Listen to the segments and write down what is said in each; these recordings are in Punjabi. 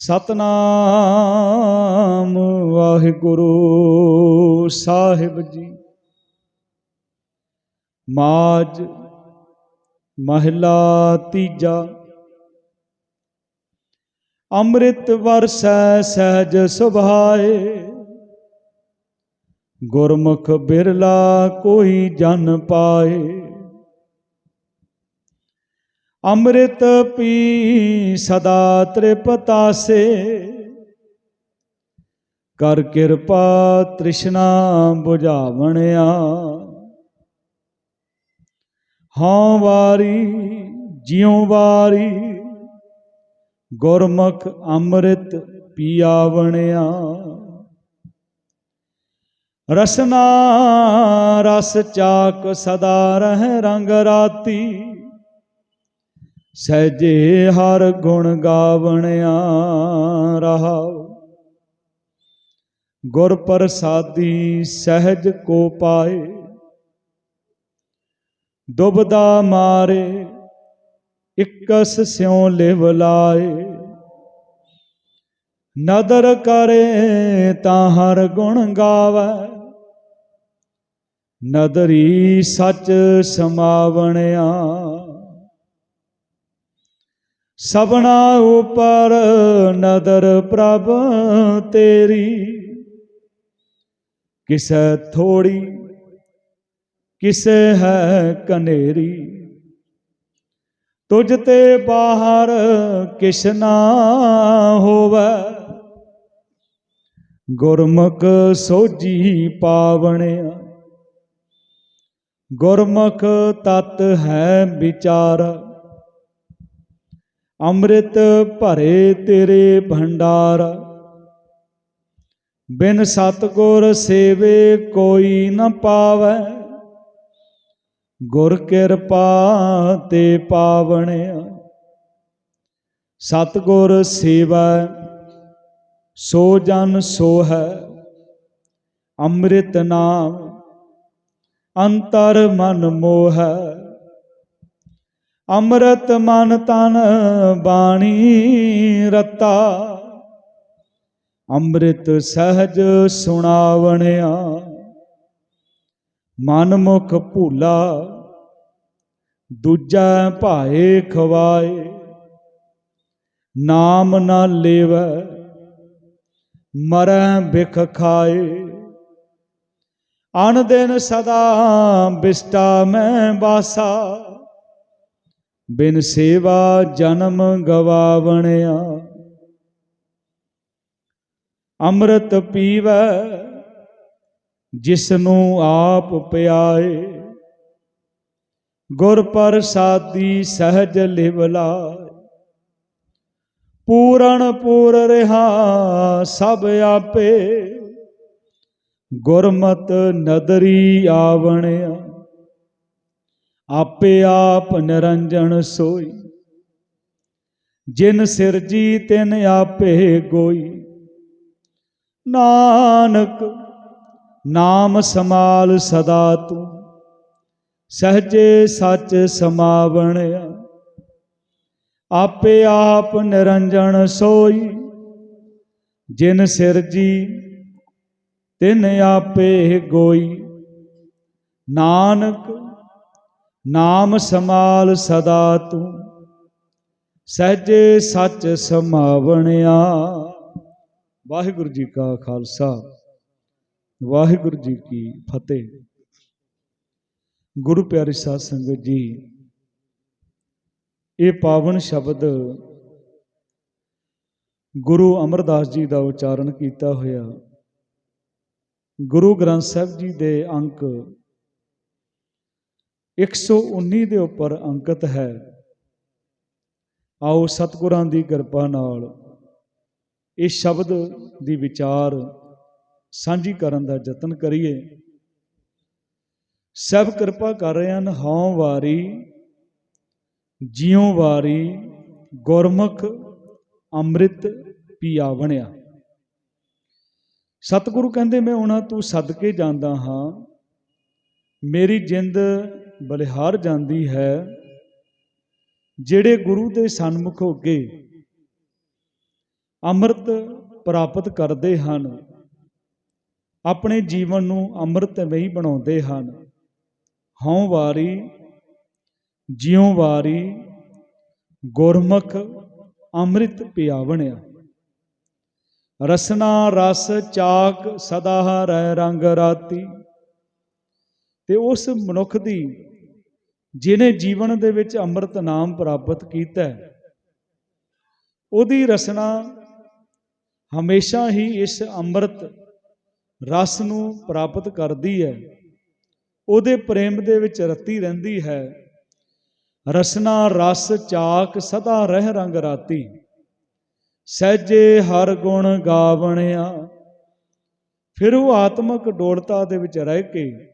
ਸਤਨਾਮ ਵਾਹਿਗੁਰੂ ਸਾਹਿਬ ਜੀ। ਮਾਜ ਮਹਿਲਾ ਤੀਜਾ। ਅੰਮ੍ਰਿਤ ਵਰਸੈ ਸਹਿਜ ਸੁਭਾਏ। ਗੁਰਮੁਖ ਬਿਰਲਾ ਕੋਈ ਜਨ ਪਾਏ। ਅੰਮ੍ਰਿਤ ਪੀ ਸਦਾ ਤ੍ਰਿਪਤਾਸੇ। ਕਰ ਕਿਰਪਾ ਤ੍ਰਿਸ਼ਨਾ 부ਝਾਵਣਿਆ ਹਾਂ ਵਾਰੀ, ਜਿਉ ਵਾਰੀ ਗੁਰਮੁਖ ਅੰਮ੍ਰਿਤ ਪੀਆਵਣਿਆ। ਰਸਨਾ ਰਸ ਚਾਕ ਸਦਾ ਰਹਿ ਰੰਗ ਰਾਤੀ। ਸਹਿਜੇ ਹਰ ਗੁਣ ਗਾਵਣਿਆ ਰਹਾਉ। ਗੁਰ ਪ੍ਰਸਾਦੀ ਸਹਿਜ ਕੋ ਪਾਏ। ਦੁਬਦਾ ਮਾਰੇ, ਇਕਸ ਸਿਉ ਲਿਵ ਲਾਏ। ਨਦਰ ਕਰੇ ਤਾਂ ਹਰ ਗੁਣ ਗਾਵੈ। ਨਦਰੀ ਸੱਚ ਸਮਾਵਣਿਆ। ਸਭਨਾ ਉਪਰ ਨਦਰ ਪ੍ਰਭ ਤੇਰੀ। ਕਿਸੈ ਥੋੜੀ, ਕਿਸ ਹੈ ਕਨੇਰੀ। ਤੁਝ ਤੇ ਬਾਹਰ ਕਿਸ ਨਾ ਹੋਵੈ। ਗੁਰਮੁਖ ਸੋਜੀ ਪਾਵਣਿਆ। ਗੁਰਮੁਖ ਤਤ ਹੈ ਵਿਚਾਰ। ਅੰਮ੍ਰਿਤ ਭਰੇ ਤੇਰੇ ਭੰਡਾਰ। ਬਿਨ ਸਤਗੁਰ ਸੇਵੇ ਕੋਈ ਨ ਪਾਵੈ। ਗੁਰ ਕਿਰਪਾ ਤੇ ਪਾਵਣਿਆ ਸਤਗੁਰ ਸੇਵਾ, ਸੋ ਜਨ ਸੋਹੈ। ਅੰਮ੍ਰਿਤ ਨਾਮ, ਅੰਤਰ ਮਨ ਮੋਹ। ਅੰਮ੍ਰਿਤ ਮਨ ਤਨ ਬਾਣੀ ਰਤਾ। ਅੰਮ੍ਰਿਤ ਸਹਜ ਸੁਣਾਵਣਿਆ। ਮਨ ਮੁਖ ਭੂਲਾ। ਦੂਜਾ ਭਾਏ ਖਵਾਏ। ਨਾਮ ਨਾ ਲੇਵੈ। ਮਰੈ ਬਿਖ ਖਾਏ। ਅਨ ਦਿਨ ਸਦਾ ਬਿਸਟਾ ਮੈਂ ਬਾਸਾ। ਬਿਨ ਸੇਵਾ ਜਨਮ ਗਵਾਵਣਿਆ। ਅੰਮ੍ਰਿਤ ਪੀਵੈ ਜਿਸ ਨੂੰ ਆਪ ਪਿਆਏ। ਗੁਰ ਪ੍ਰਸਾਦੀ ਸਹਿਜ ਲਿਵਲਾ ਪੂਰਨ ਪੂਰ ਰਹਾ ਸਭ ਆਪੇ। ਗੁਰਮਤ ਨਦਰੀ ਆਵਣਿਆ। ਆਪੇ ਆਪ ਨਿਰੰਜਨ ਸੋਈ। ਜਿਨ ਸਿਰਜੀ ਤਿਨ ਆਪੇ ਗੋਈ। ਨਾਨਕ, ਨਾਮ ਸਮਾਲ ਸਦਾ ਤੂੰ। ਸਹਜੇ ਸੱਚ ਸਮਾਵਣਿਆ ਆਪੇ ਆਪ ਨਿਰੰਜਨ ਸੋਈ। ਜਿਨ ਸਿਰਜੀ ਤਿਨ ਆਪੇ ਗੋਈ। ਨਾਨਕ ਨਾਮ ਸਮਾਲ ਸਦਾ ਤੂੰ, ਸਹਜੇ ਸੱਚ ਸਮਾਵਣਿਆ। ਵਾਹਿਗੁਰੂ ਜੀ ਕਾ ਖਾਲਸਾ, ਵਾਹਿਗੁਰੂ ਜੀ ਕੀ ਫਤਿਹ। ਗੁਰੂ ਪਿਆਰੇ ਸਾਧ ਸੰਗਤ ਜੀ, ਇਹ ਪਾਵਨ ਸ਼ਬਦ ਗੁਰੂ ਅਮਰਦਾਸ ਜੀ ਦਾ ਉਚਾਰਨ ਕੀਤਾ ਹੋਇਆ। ਗੁਰੂ ਗ੍ਰੰਥ ਸਾਹਿਬ ਜੀ ਦੇ ਅੰਕ 119 ਦੇ ਉੱਪਰ ਅੰਕਿਤ ਹੈ। ਆਓ ਸਤਿਗੁਰਾਂ ਦੀ ਕਿਰਪਾ ਨਾਲ ਇਹ ਸ਼ਬਦ ਦੀ ਵਿਚਾਰ ਸਾਂਝੀ ਕਰਨ ਦਾ ਯਤਨ ਕਰੀਏ। ਸਭ ਕਿਰਪਾ ਕਰ ਰਹੇ ਹਨ, ਹਉ ਵਾਰੀ, ਜਿਉ ਵਾਰੀ ਗੁਰਮੁਖ ਅੰਮ੍ਰਿਤ ਪੀਆਵਣਿਆ। ਸਤਿਗੁਰੂ ਕਹਿੰਦੇ, ਮੈਂ ਉਹਨਾਂ ਤੋਂ ਸਦਕੇ ਜਾਂਦਾ ਹਾਂ ਮੇਰੀ ਜਿੰਦ ਬਲਿਹਾਰ ਜਾਂਦੀ ਹੈ, ਜਿਹੜੇ ਗੁਰੂ ਦੇ ਸਨਮੁਖ ਹੋ ਕੇ ਅੰਮ੍ਰਿਤ ਪ੍ਰਾਪਤ ਕਰਦੇ ਹਨ, ਆਪਣੇ ਜੀਵਨ ਨੂੰ ਅੰਮ੍ਰਿਤਮਈ ਬਣਾਉਂਦੇ ਹਨ। ਹਉ ਵਾਰੀ, ਜਿਉ ਵਾਰੀ ਗੁਰਮੁਖ ਅੰਮ੍ਰਿਤ ਪਿਆਵਣਿਆ। ਰਸਨਾ ਰਸ ਚਾਕ ਸਦਾ ਰਹਿ ਰੰਗ ਰਾਤੀ। ਤੇ ਉਸ ਮਨੁੱਖ ਦੀ ਜਿਨੇ ਜੀਵਨ ਦੇ ਵਿੱਚ ਅੰਮ੍ਰਿਤ ਨਾਮ ਪ੍ਰਾਪਤ ਕੀਤਾ ਉਹਦੀ ਰਸਨਾ ਹਮੇਸ਼ਾ ਹੀ ਇਸ ਅੰਮ੍ਰਿਤ ਰਸ ਨੂੰ ਪ੍ਰਾਪਤ ਕਰਦੀ ਹੈ, ਉਹਦੇ ਪ੍ਰੇਮ ਦੇ ਵਿੱਚ ਰਤੀ ਰਹਿੰਦੀ ਹੈ, ਰਸਨਾ ਰਸ ਚਾਕ ਸਦਾ ਰਹਿ ਰੰਗ ਰਾਤੀ, ਸਹਿਜੇ ਹਰ ਗੁਣ ਗਾਵਣਿਆ, ਫਿਰ ਉਹ ਆਤਮਿਕ ਡੋਲਤਾ ਦੇ ਵਿੱਚ ਰਹਿ ਕੇ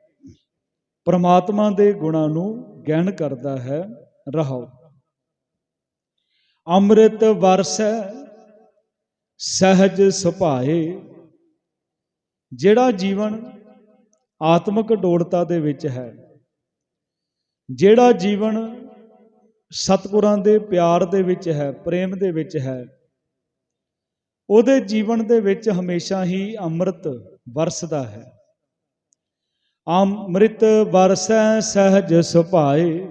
ਪ੍ਰਮਾਤਮਾ ਦੇ ਗੁਣਾਂ ਨੂੰ ਗਹਿਣ ਕਰਦਾ ਹੈ, ਰਹਾਓ। ਅੰਮ੍ਰਿਤ ਵਰਸੈ, ਸਹਿਜ ਸੁਭਾਏ। ਜਿਹੜਾ ਜੀਵਨ ਆਤਮਿਕ ਡੋੜਤਾ ਦੇ ਵਿੱਚ ਹੈ, ਜਿਹੜਾ ਜੀਵਨ ਸਤਿਗੁਰਾਂ ਦੇ ਪਿਆਰ ਦੇ ਵਿੱਚ ਹੈ, ਪ੍ਰੇਮ ਦੇ ਵਿੱਚ ਹੈ, ਉਹਦੇ ਜੀਵਨ ਦੇ ਵਿੱਚ ਹਮੇਸ਼ਾ ਹੀ ਅੰਮ੍ਰਿਤ ਵਰਸਦਾ ਹੈ। ਅੰਮ੍ਰਿਤ ਵਰਸੈ ਸਹਿਜ ਸੁਭਾਏ।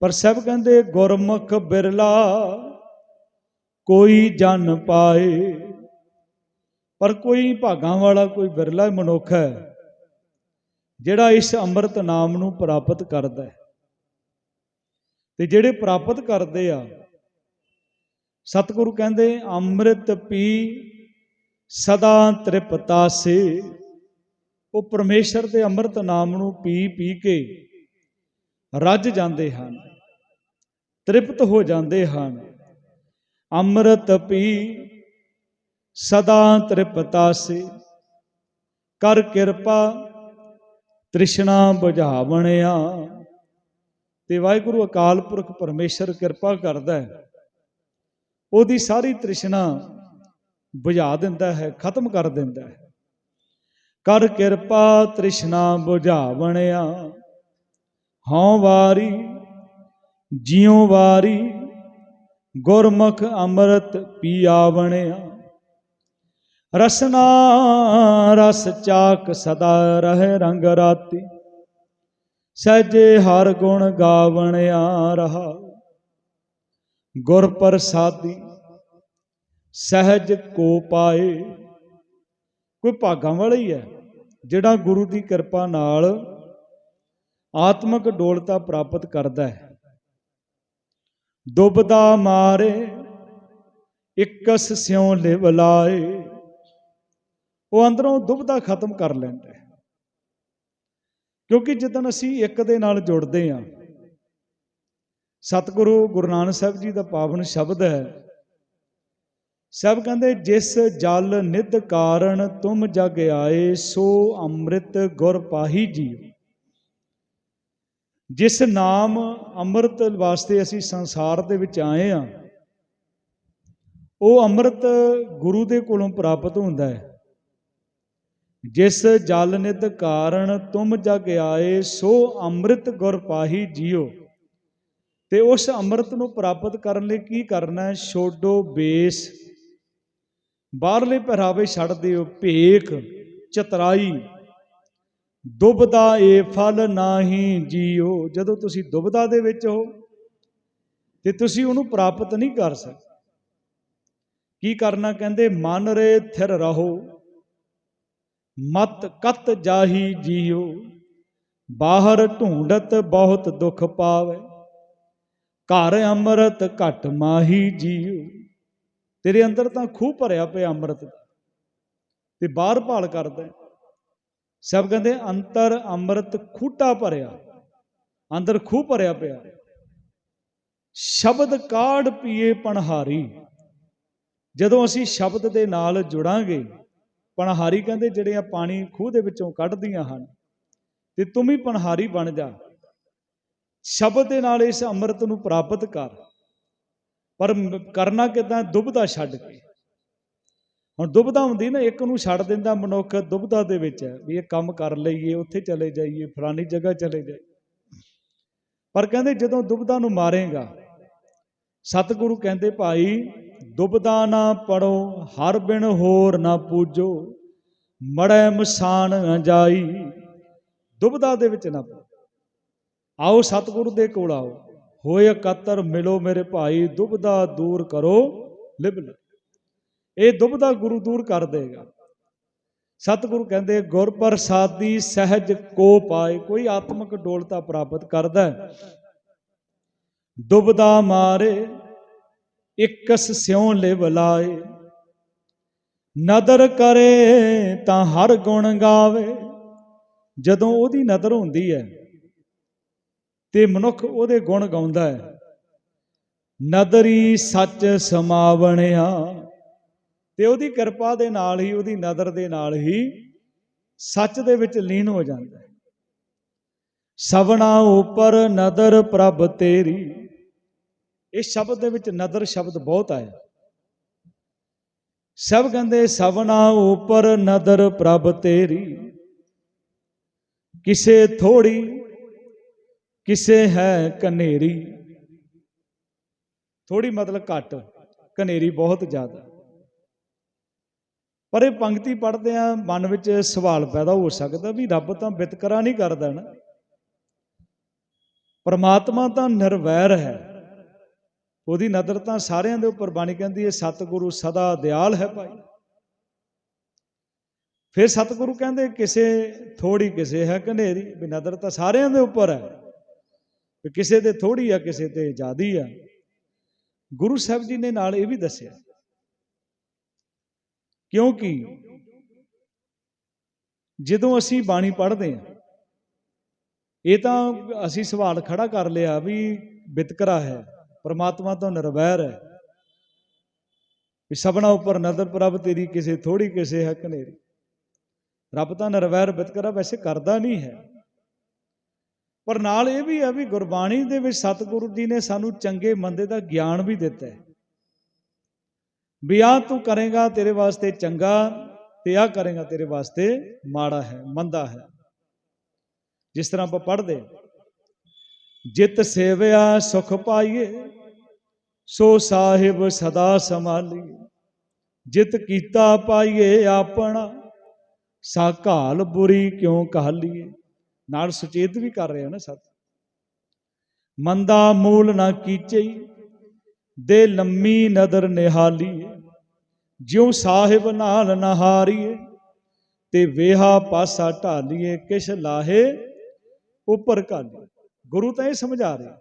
ਪਰ ਸਭ ਕਹਿੰਦੇ, ਗੁਰਮੁਖ ਬਿਰਲਾ ਕੋਈ ਜਨ ਪਾਏ। ਪਰ ਕੋਈ ਭਾਗਾਂ ਵਾਲਾ, ਕੋਈ ਬਿਰਲਾ ਮਨੁੱਖ ਹੈ, ਜਿਹੜਾ ਇਸ ਅੰਮ੍ਰਿਤ ਨਾਮ ਨੂੰ ਪ੍ਰਾਪਤ ਕਰਦਾ ਹੈ। ਤੇ ਜਿਹੜੇ ਪ੍ਰਾਪਤ ਕਰਦੇ ਆ, ਸਤਿਗੁਰੂ ਕਹਿੰਦੇ, ਅੰਮ੍ਰਿਤ ਪੀ ਸਦਾ ਤ੍ਰਿਪਤਾਸੇ ਉਹ ਪਰਮੇਸ਼ਰ ਦੇ ਅੰਮ੍ਰਿਤ ਨਾਮ ਨੂੰ ਪੀ ਪੀ ਕੇ ਰੱਜ ਜਾਂਦੇ ਹਨ, ਤ੍ਰਿਪਤ ਹੋ ਜਾਂਦੇ ਹਨ। ਅੰਮ੍ਰਿਤ ਪੀ, ਸਦਾ ਤ੍ਰਿਪਤਾ ਸੇ, ਕਰ ਕਿਰਪਾ ਤ੍ਰਿਸ਼ਨਾ ਬੁਝਾਵਣਿਆ। ਤੇ ਵਾਹਿਗੁਰੂ ਅਕਾਲ ਪੁਰਖ ਪਰਮੇਸ਼ਰ ਕਿਰਪਾ ਕਰਦਾ ਹੈ। ਉਹਦੀ ਸਾਰੀ ਤ੍ਰਿਸ਼ਨਾ ਬੁਝਾ ਦਿੰਦਾ ਹੈ, ਖਤਮ ਕਰ ਦਿੰਦਾ ਹੈ। ਕਰ ਕਿਰਪਾ ਤ੍ਰਿਸ਼ਨਾ ਬੁਝਾਵਣਿਆ। ਹਉ ਵਾਰੀ, ਜਿਉ ਵਾਰੀ ਗੁਰਮੁਖ ਅੰਮ੍ਰਿਤ ਪੀਆਵਣਿਆ। ਰਸਨਾ ਰਸ ਚਾਕ ਸਦਾ ਰਹੇ ਰੰਗ ਰਾਤੀ। ਸਹਿਜੇ ਹਰ ਗੁਣ ਗਾਵਣਿਆ ਰਹਾ। ਗੁਰ ਪ੍ਰਸਾਦੀ, ਸਹਿਜ ਕੋ ਪਾਏ। ਕੋਈ ਭਾਗਾਂ ਵਾਲਾ ਹੀ ਹੈ। ਜਿਹੜਾ ਗੁਰੂ ਦੀ ਕਿਰਪਾ ਨਾਲ ਆਤਮਿਕ ਡੋਲਤਾ ਪ੍ਰਾਪਤ ਕਰਦਾ ਹੈ। ਦੁਬਦਾ ਮਾਰੇ, ਇਕਸ ਸਿਉ ਲਿਵ ਲਾਏ। ਉਹ ਅੰਦਰੋਂ ਦੁਬਦਾ ਖਤਮ ਕਰ ਲੈਂਦਾ ਹੈ। ਕਿਉਂਕਿ ਜਦੋਂ ਅਸੀਂ ਇੱਕ ਦੇ ਨਾਲ ਜੁੜਦੇ ਹਾਂ, ਸਤਿਗੁਰੂ ਗੁਰੂ ਨਾਨਕ ਸਾਹਿਬ ਜੀ ਦਾ ਪਾਵਨ ਸ਼ਬਦ ਹੈ ਸਭ ਕਹਿੰਦੇ, ਜਿਸ ਜਲ ਨਿਧ ਕਾਰਨ ਤੁਮ ਜਗ ਆਏ, ਸੋ ਅੰਮ੍ਰਿਤ ਗੁਰ ਪਾਹੀ ਜੀਓ। ਜਿਸ ਨਾਮ ਅੰਮ੍ਰਿਤ ਵਾਸਤੇ ਅਸੀਂ ਸੰਸਾਰ ਦੇ ਵਿੱਚ ਆਏ ਆ, ਉਹ ਅੰਮ੍ਰਿਤ ਗੁਰੂ ਦੇ ਕੋਲੋਂ ਪ੍ਰਾਪਤ ਹੁੰਦਾ ਹੈ। ਜਿਸ ਜਲ ਨਿਧ ਕਾਰਨ ਤੁਮ ਜਗ ਆਏ, ਸੋ ਅੰਮ੍ਰਿਤ ਗੁਰ ਪਾਹੀ ਜੀਓ। ਤੇ ਉਸ ਅੰਮ੍ਰਿਤ ਨੂੰ ਪ੍ਰਾਪਤ ਕਰਨ ਲਈ ਕੀ ਕਰਨਾ ਹੈ? ਛੋਡੋ ਬੇਸ ਬਾਹਰਲੇ ਪਹਿਰਾਵੇ ਛੱਡ ਦਿਓ ਭੇਖ ਚਤਰਾਈ। ਦੁਬਦਾ ਏ ਫਲ ਨਾਹੀ ਜੀਓ। ਜਦੋਂ ਤੁਸੀਂ ਦੁਬਦਾ ਦੇ ਵਿੱਚ ਹੋ, ਤੇ ਤੁਸੀਂ ਉਹਨੂੰ ਪ੍ਰਾਪਤ ਨਹੀਂ ਕਰ ਸਕਦੇ। ਕੀ ਕਰਨਾ ਕਹਿੰਦੇ, ਮਨ ਰੇ ਥਿਰ ਰਹੋ, ਮਤ ਕਤ ਜਾਹੀ ਜੀਓ। ਬਾਹਰ ਢੂੰਡਤ ਬਹੁਤ ਦੁਖ ਪਾਵੇ, ਘਰ ਅੰਮ੍ਰਿਤ ਘਟ ਮਾਹੀ ਜੀਓ। ਤੇਰੇ ਅੰਦਰ ਤਾਂ ਖੂਹ ਭਰਿਆ ਪਿਆ ਅੰਮ੍ਰਿਤ ਤੇ ਬਾਹਰ ਭਾਲ ਕਰਦਾ ਸਭ ਕਹਿੰਦੇ ਅੰਤਰ ਅੰਮ੍ਰਿਤ ਖੂਟਾ ਭਰਿਆ, ਅੰਦਰ ਖੂਹ ਭਰਿਆ ਪਿਆ। ਸ਼ਬਦ ਕਾੜ ਪੀਏ ਪਣਹਾਰੀ। ਜਦੋਂ ਅਸੀਂ ਸ਼ਬਦ ਦੇ ਨਾਲ ਜੁੜਾਂਗੇ, ਪਣਹਾਰੀ ਕਹਿੰਦੇ ਜਿਹੜੇ ਆ ਪਾਣੀ ਖੂਹ ਦੇ ਵਿੱਚੋਂ ਕੱਢਦੀਆਂ ਹਨ, ਤੇ ਤੂੰ ਵੀ ਪਣਹਾਰੀ ਬਣ ਜਾ। ਸ਼ਬਦ ਦੇ ਨਾਲ ਇਸ ਅੰਮ੍ਰਿਤ ਨੂੰ ਪ੍ਰਾਪਤ ਕਰ। ਪਰ ਕਰਨਾ ਕਿਦਾਂ? ਦੁਬਦਾ ਛੱਡ ਕੇ। ਹੁਣ ਦੁਬਦਾ ਹੁੰਦੀ ਨਾ, ਇੱਕ ਨੂੰ ਛੱਡ ਦਿੰਦਾ ਮਨੁੱਖ ਦੁਬਦਾ ਦੇ ਵਿੱਚ ਹੈ ਵੀ ਇਹ ਕੰਮ ਕਰ ਲਈਏ, ਉੱਥੇ ਚਲੇ ਜਾਈਏ ਫਲਾਨੀ ਜਗ੍ਹਾ ਚਲੇ ਜਾਈਏ। ਪਰ ਕਹਿੰਦੇ ਜਦੋਂ ਦੁਬਦਾ ਨੂੰ ਮਾਰੇਗਾ, ਸਤਿਗੁਰੂ ਕਹਿੰਦੇ, ਭਾਈ ਦੁਬਦਾ ਨਾ ਪੜੋ, ਹਰ ਬਿਨ ਹੋਰ ਨਾ ਪੂਜੋ, ਮੜੈ ਮਸਾਨ ਨਾ ਜਾਈ। ਦੁਬਦਾ ਦੇ ਵਿੱਚ ਨਾ ਪਓ ਆਓ ਸਤਿਗੁਰੂ ਦੇ ਕੋਲ ਆਓ। ਹੋਏ ਇਕੱਤਰ ਮਿਲੋ ਮੇਰੇ ਭਾਈ ਦੁਬਦਾ ਦੂਰ ਕਰੋ ਲਿਬਲ ਇਹ ਦੁਬਦਾ ਗੁਰੂ ਦੂਰ ਕਰ ਦੇਗਾ। ਸਤਿਗੁਰੂ ਕਹਿੰਦੇ ਗੁਰ ਪ੍ਰਸਾਦੀ ਸਹਿਜ ਕੋ ਪਾਏ, ਕੋਈ ਆਤਮਿਕ ਡੋਲਤਾ ਪ੍ਰਾਪਤ ਕਰਦਾ ਦੁਬਦਾ ਮਾਰੇ, ਇਕਸ ਸਿਉ ਲਿਵ ਲਾਏ। ਨਦਰ ਕਰੇ ਤਾਂ ਹਰ ਗੁਣ ਗਾਵੇ। ਜਦੋਂ ਉਹਦੀ ਨਦਰ ਹੁੰਦੀ ਹੈ ਤੇ ਮਨੁੱਖ ਉਹਦੇ ਗੁਣ ਗਾਉਂਦਾ ਹੈ। ਨਦਰੀ ਸੱਚ ਸਮਾਵਣਿਆ। ਤੇ ਉਹਦੀ ਕਿਰਪਾ ਦੇ ਨਾਲ ਹੀ, ਉਹਦੀ ਨਦਰ ਦੇ ਨਾਲ ਹੀ ਸੱਚ ਦੇ ਵਿੱਚ ਲੀਨ ਹੋ ਜਾਂਦਾ ਹੈ। ਸਵਣਾ ਉਪਰ ਨਦਰ ਪ੍ਰਭ ਤੇਰੀ। ਇਹ ਸ਼ਬਦ ਦੇ ਵਿੱਚ ਨਦਰ ਸ਼ਬਦ ਬਹੁਤ ਆਇਆ। ਸਭ ਕਹਿੰਦੇ ਸਵਣਾ ਉਪਰ ਨਦਰ ਪ੍ਰਭ ਤੇਰੀ। ਕਿਸੇ ਥੋੜੀ ਕਿਸੇ ਹੈ ਕਨੇਰੀ? ਥੋੜੀ ਮਤਲਬ ਘੱਟ, ਕਨੇਰੀ ਬਹੁਤ ਜ਼ਿਆਦਾ। ਪਰ ਇਹ ਪੰਕਤੀ ਪੜ੍ਹਦੇ ਆ ਮਨ ਵਿੱਚ ਸਵਾਲ ਪੈਦਾ ਹੋ ਸਕਦਾ ਵੀ ਰੱਬ ਤਾਂ ਵਿਤਕਰਾ ਨਹੀਂ ਕਰਦਾ ਨਾ। ਪਰਮਾਤਮਾ ਤਾਂ ਨਿਰਵੈਰ ਹੈ। ਉਹਦੀ ਨਜ਼ਰ ਤਾਂ ਸਾਰਿਆਂ ਦੇ ਉੱਪਰ ਬਾਣੀ ਕਹਿੰਦੀ ਹੈ। ਸਤਿਗੁਰੂ ਸਦਾ ਦਿਆਲ ਹੈ ਭਾਈ। ਫਿਰ ਸਤਿਗੁਰੂ ਕਹਿੰਦੇ, ਕਿਸੇ ਥੋੜੀ ਕਿਸੇ ਹੈ ਕਨੇਰੀ? ਵੀ ਨਜ਼ਰ ਤਾਂ ਸਾਰਿਆਂ ਦੇ ਉੱਪਰ ਹੈ। ਵੀ ਕਿਸੇ ਤੇ ਥੋੜੀ ਆ, ਕਿਸੇ ਤੇ ਜ਼ਿਆਦੀ ਆ। ਗੁਰੂ ਸਾਹਿਬ ਜੀ ਨੇ ਨਾਲ ਇਹ ਵੀ ਦੱਸਿਆ। ਕਿਉਂਕਿ ਜਦੋਂ ਅਸੀਂ ਬਾਣੀ ਪੜ੍ਹਦੇ ਹਾਂ, ਇਹ ਤਾਂ ਅਸੀਂ ਸਵਾਲ ਖੜਾ ਕਰ ਲਿਆ ਵੀ ਵਿਤਕਰਾ ਹੈ, ਪਰਮਾਤਮਾ ਤੋਂ ਨਿਰਵੈਰ ਹੈ, ਵੀ ਸਭਨਾ ਉੱਪਰ ਨਜ਼ਰ ਪ੍ਰਭ ਤੇਰੀ ਕਿਸੇ ਥੋੜੀ ਕਿਸੇ ਹੈ ਕਨੇਰੀ ਰੱਬ ਤਾਂ ਨਿਰਵੈਰ ਵਿਤਕਰਾ ਵੈਸੇ ਕਰਦਾ ਨਹੀਂ ਹੈ। ਪਰ ਨਾਲ ਇਹ ਵੀ ਹੈ ਵੀ ਗੁਰਬਾਣੀ ਦੇ ਵਿੱਚ ਸਤਿਗੁਰੂ ਜੀ ਨੇ ਸਾਨੂੰ ਚੰਗੇ ਮੰਦੇ ਦਾ ਗਿਆਨ ਵੀ ਦਿੱਤਾ ਹੈ। ਵੀ ਆ ਤੂੰ ਕਰੇਗਾ ਤੇਰੇ ਵਾਸਤੇ ਚੰਗਾ ਤੇ ਆ ਕਰੇਗਾ ਤੇਰੇ ਵਾਸਤੇ ਮਾੜਾ ਹੈ, ਮੰਦਾ ਹੈ। ਜਿਸ ਤਰ੍ਹਾਂ ਆਪਾਂ ਪੜ੍ਹਦੇ ਜਿਤ ਸੇਵਿਆ ਸੁਖ ਪਾਈਏ, ਸੋ ਸਾਹਿਬ ਸਦਾ ਸੰਭਾਲੀਏ। ਜਿਤ ਕੀਤਾ ਪਾਈਏ ਆਪਣਾ, ਸਾ ਘਾਲ ਬੁਰੀ ਕਿਉ ਕਹਾਲੀਏ ਨਾਲ ਸੁਚੇਤ ਵੀ ਕਰ ਰਹੇ ਹੋ ਨਾ ਸਤ ਮੰਦਾ ਮੂਲ ਨਾ ਕੀਚਈ, ਦੇ ਲੰਮੀ ਨਦਰ ਨਿਹਾਲੀਏ। ਜਿਉ ਸਾਹਿਬ ਨਾਲ ਨਹਾਰੀਏ, ਤੇ ਵੇਹਾ ਪਾਸਾ ਢਾਲੀਏ, ਕਿਛ ਲਾਹੇ ਉੱਪਰ ਘਾਲੀਏ। ਗੁਰੂ ਤਾਂ ਇਹ ਸਮਝਾ ਰਿਹਾ